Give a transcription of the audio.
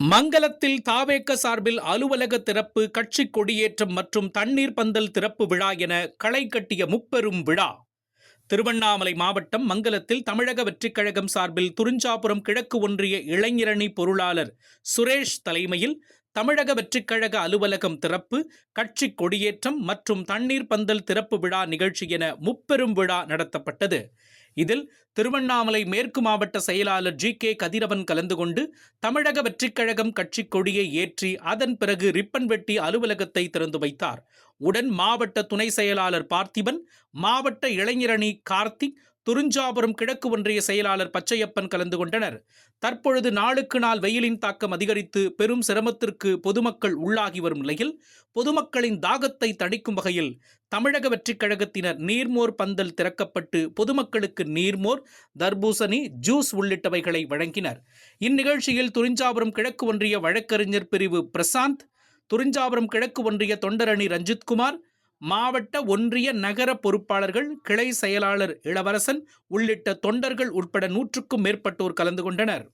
மங்கலத்தில் தாவேக்க சார்பில் அலுவலக திறப்பு கட்சி கொடியேற்றம் மற்றும் தண்ணீர் பந்தல் திறப்பு விழா என களை கட்டிய முப்பெரும் விழா. திருவண்ணாமலை மாவட்டம் மங்கலத்தில் தமிழக வெற்றிக் கழகம் சார்பில் துறிஞ்சாபுரம் கிழக்கு ஒன்றிய இளைஞரணி பொருளாளர் சுரேஷ் தலைமையில் தமிழக வெற்றிக் கழக அலுவலகம் திறப்பு கட்சி கொடியேற்றம் மற்றும் தண்ணீர் பந்தல் திறப்பு விழா நிகழ்ச்சி என முப்பெரும் விழா நடத்தப்பட்டது. இதில் திருவண்ணாமலை மேற்கு மாவட்ட செயலாளர் ஜி கே கதிரவன் கலந்து கொண்டு தமிழக வெற்றிக்கழகம் கட்சி கொடியை ஏற்றி அதன் பிறகு ரிப்பன் வெட்டி அலுவலகத்தை திறந்து வைத்தார். உடன் மாவட்ட துணை செயலாளர் பார்த்திபன் மாவட்ட இளைஞரணி கார்த்திக் துறிஞ்சாபுரம் கிழக்கு ஒன்றிய செயலாளர் பச்சையப்பன் கலந்து கொண்டனர். தற்பொழுது நாளுக்கு நாள் வெயிலின் தாக்கம் அதிகரித்து பெரும் சிரமத்திற்கு பொதுமக்கள் உள்ளாகி வரும் நிலையில் பொதுமக்களின் தாகத்தை தணிக்கும் வகையில் தமிழக வெற்றிக் கழகத்தினர் நீர்மோர் பந்தல் திறக்கப்பட்டு பொதுமக்களுக்கு நீர்மோர் தர்பூசணி ஜூஸ் உள்ளிட்டவைகளை வழங்கினர். இந்நிகழ்ச்சியில் துறிஞ்சாபுரம் கிழக்கு ஒன்றிய வழக்கறிஞர் பிரிவு பிரசாந்த் துறிஞ்சாபுரம் கிழக்கு ஒன்றிய தொண்டரணி ரஞ்சித்குமார் மாவட்ட ஒன்றிய நகர பொறுப்பாளர்கள் கிளை செயலாளர் இளவரசன் உள்ளிட்ட தொண்டர்கள் உட்பட நூற்றுக்கும் மேற்பட்டோர் கலந்து கொண்டனர்.